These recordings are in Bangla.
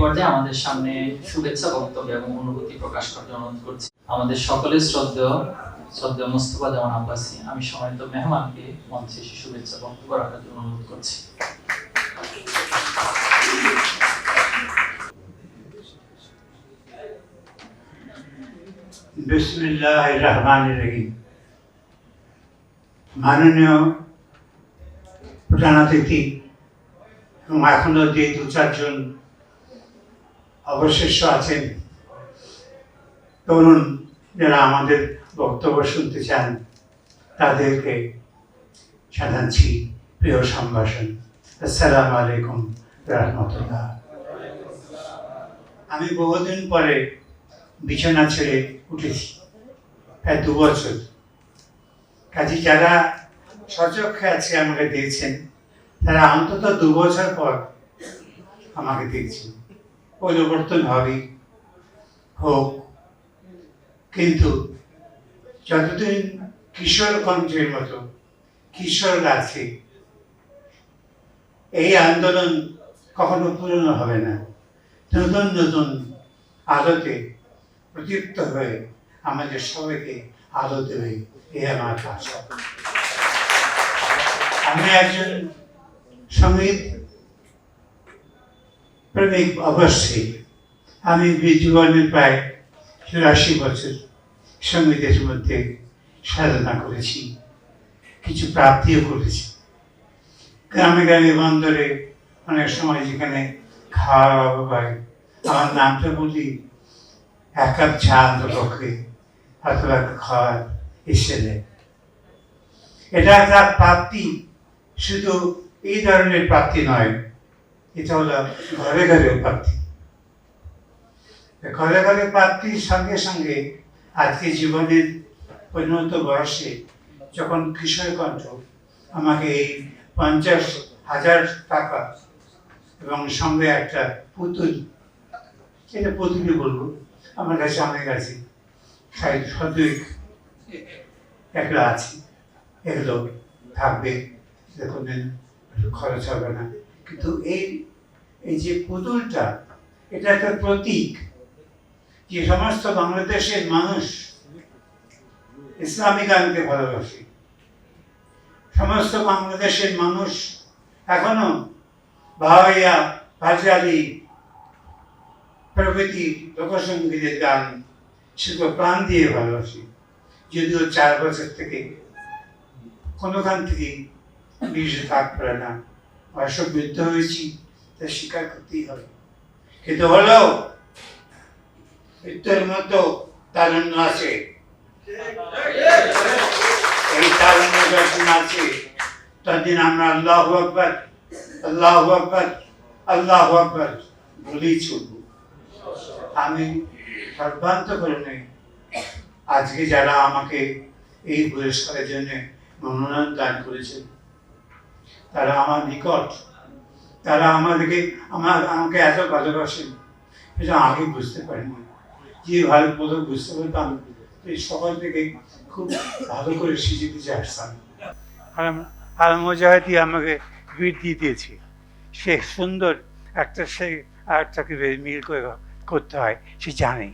পর্যায়ে আমাদের সামনে শুভেচ্ছা, বক্তব্য এবং অনুভূতি প্রকাশ জন্য অনুরোধ করছি। আমাদের সকলের শ্রদ্ধেয় শ্রদ্ধেয় মোস্তফা জামান আমি মেহমানকে মঞ্চে এসে শুভেচ্ছা, বক্তব্য রাখার জন্য অনুরোধ করছি। বিসমিল্লাহ রহমান রহিম। মাননীয় প্রধান অতিথি এবং এখনও যে দু চারজন অবশিষ্ট আছেন। তরুণ যারা আমাদের বক্তব্য শুনতে চান, তাদেরকে জানাচ্ছি প্রিয় সম্ভাষণ। আসসালামু আলাইকুম রহমতুল্লাহ। আমি বহুদিন পরে বিছানা ছেড়ে উঠেছি, প্রায় দু বছর। কাজে যারা সচক্ষে আছে আমাকে দেখছেন, তারা অন্তত দু বছর পর আমাকে দেখছেন। পরিবর্তন হবে হোক কিন্তু যতদিন কিশোর মতো কিশোর আছে এই আন্দোলন কখনো পুরনো হবে না। নতুন নতুন আলোতে প্রদীপ্ত হয়ে আমাদের সবাইকে আলো দেবে। এ আমার আমি একজন সংগীত প্রেমিক অবশ্যই। আমি জীবনের প্রায় চুরাশি বছর সঙ্গীতের মধ্যে সাধনা করেছি, কিছু প্রাপ্তিও করেছি। গ্রামে গ্রামে বন্দরে অনেক সময় যেখানে খাওয়া দাওয়া হয় আমার নামটা বলি এক কাপ চা অন্তপক্ষে অথবা খাওয়ার এসে এটা একটা প্রাপ্তি, শুধু এই ধরনের প্রাপ্তি নয় এটা হলো ঘরে ঘরে প্রাপ্তি ঘরে ঘরে প্রাপ্তির সঙ্গে সঙ্গে আজকে জীবনের পরিণত বয়সে যখন কিশোর কণ্ঠ আমাকে এই পঞ্চাশ হাজার টাকা এবং সঙ্গে একটা পুতুল, এটা পুতুলই বলব, আমার কাছে অনেক আছে। ষাট এগুলো আছে, এগুলো থাকবে। দেখুন খরচ হবে না। কিন্তু এই এই যে পুতুলটা, এটা একটা প্রতীক। যে সমস্ত বাংলাদেশের মানুষ ইসলামী গানকে ভালোবাসে। সমস্ত বাংলাদেশের মানুষ এখনও ভাওয়াইয়া ভাজালি প্রভৃতি লোকসঙ্গীতের গান সেগুলো প্রাণ দিয়ে ভালোবাসি। যদিও চার বছর থেকে কোনোখান থেকে বিশেষ কাজ পড়ে না। বয়সব বৃদ্ধ হয়েছি। তা স্বীকার করতেই হবে। কিন্তু হলেও মৃত্যুর মতো তারুণ্য আছে। এই তারুণ্য যখন আছে। ততদিন আমরা আল্লাহ আকবর আল্লাহ আকবর আল্লাহ আকবর বলেই চলব। আমি সর্বান্ত করে আজকে যারা আমাকে এই পুরস্কারের জন্য মনোনয়ন দান করেছেন, তারা আমার নিকট তারা আমাদেরকে, আমার আমাকে এত ভালোবাসেন, এটা আগে বুঝতে পারিনি। যে ভালো মতো বুঝতে পারতাম এই সকাল থেকে খুব ভালো করে সিজে দিতে আসতাম। আর মোজাহিদি আমাকে বৃদ্ধি দিয়েছে। সে সুন্দর একটা, সে আরেকটাকে মিল করে করতে হয়, সে জানে।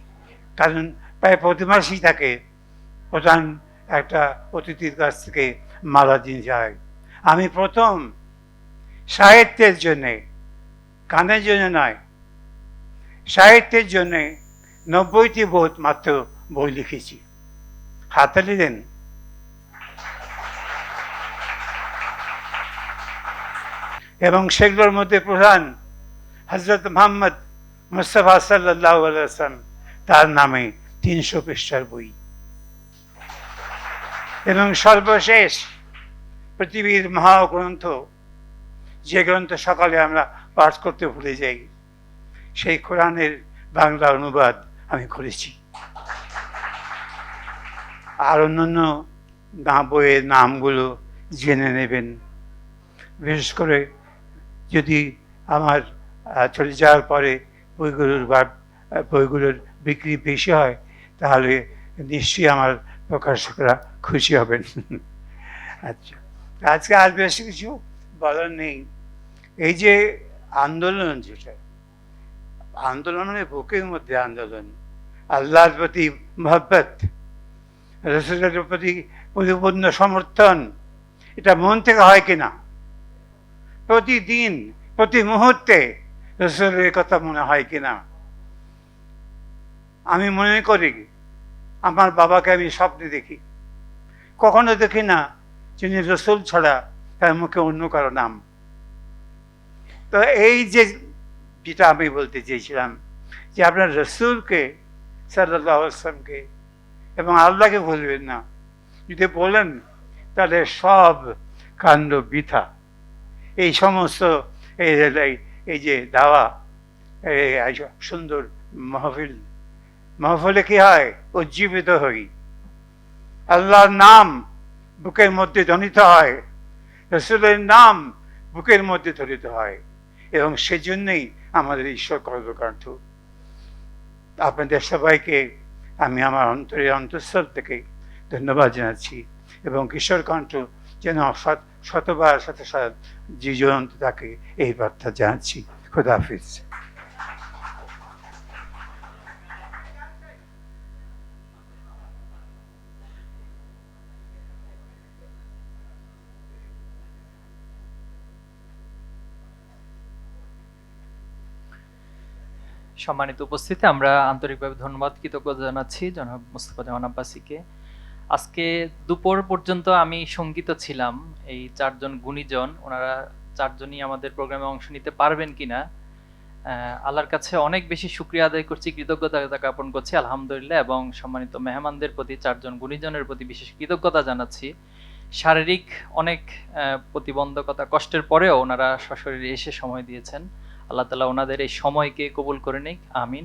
কারণ প্রায় প্রতি মাসেই তাকে প্রধান একটা অতিথির কাছ থেকে মালা দিন যায়। আমি প্রথম সাহিত্যের জন্যে, গানের জন্য নয়, সাহিত্যের জন্যে নব্বইটি বোধ মাত্র বই লিখেছি। হাতালি দেন এবং সেগুলোর মধ্যে প্রধান হজরত মোহাম্মদ মুস্তফা সাল্লাহ আলাইসালাম তার নামে তিনশো পৃষ্ঠার বই। এবং সর্বশেষ পৃথিবীর মহাগ্রন্থ যে গ্রন্থ সকালে আমরা পাঠ করতে ভুলে যাই, সেই কোরআনের বাংলা অনুবাদ আমি করেছি। আর অন্যান্য না বইয়ের নামগুলো জেনে নেবেন। বিশেষ করে যদি আমার চলে যাওয়ার পরে বইগুলোর বা বইগুলোর বিক্রি বেশি হয়, তাহলে নিশ্চয়ই আমার প্রকাশকরা খুশি হবেন। আচ্ছা আজকে আর বেশি কিছু বলার নেই। এই যে আন্দোলন যেটা আন্দোলন মানে বুকের মধ্যে আন্দোলন, আল্লাহর প্রতি মহব্বত, রসুলের প্রতি পরিপূর্ণ সমর্থন, এটা মন থেকে হয় কিনা? প্রতিদিন, প্রতি মুহূর্তে রসুলের কথা মনে হয় কিনা? আমি মনে করি, আমার বাবাকে আমি স্বপ্নে দেখি। কখনো দেখি না, যিনি রসুল ছাড়া তার মুখে অন্য কারও নাম। তো এই যে যেটা আমি বলতে চেয়েছিলাম, যে আপনার রসুলকে সাল্লাহ এবং আল্লাহকে বলবেন না। যদি বলেন, তাহলে সব কাণ্ড বৃথা। এই সমস্ত এই এই- যে দাওয়া সুন্দর মাহফিল, মাহফিলে কি হয়? উজ্জীবিত হই। আল্লাহর নাম বুকের মধ্যে ধ্বনিত হয়। রসুলের নাম বুকের মধ্যে ধরিতে হয়। এবং সেজন্যই আমাদের ঈশ্বর কর্মকাণ্ড আপনাদের সবাইকে আমি আমার অন্তরের অন্তঃস্থল থেকে ধন্যবাদ জানাচ্ছি এবং কিশোর কণ্ঠ যেন শতবার, শত শত জীবন্ত তাকে এই বার্তা জানাচ্ছি। খুদাহাফিজ সম্মানিত উপস্থিতি আমরা আন্তরিকভাবে ধন্যবাদ কৃতজ্ঞতা জানাচ্ছি জনাব মুস্তফা জামান আব্বাসীকে। আজকে দুপুর পর্যন্ত আমি সংগীত ছিলাম, এই চারজন গুণীজন, ওনারা চারজনই আমাদের প্রোগ্রামে অংশ নিতে পারবেন কিনা আল্লাহর কাছে অনেক বেশি শুক্রিয়া আদায় করছি, কৃতজ্ঞতা জ্ঞাপন করছি, আলহামদুলিল্লাহ, এবং সম্মানিত মেহমানদের প্রতি, চারজন গুণীজনের প্রতি বিশেষ কৃতজ্ঞতা জানাচ্ছি। শারীরিক অনেক প্রতিবন্ধকতা কষ্টের পরেও ওনারা সশরীরে এসে সময় দিয়েছেন। আল্লাহ তালা ওনাদের এই সময়কে কবুল করে নিক আমিন।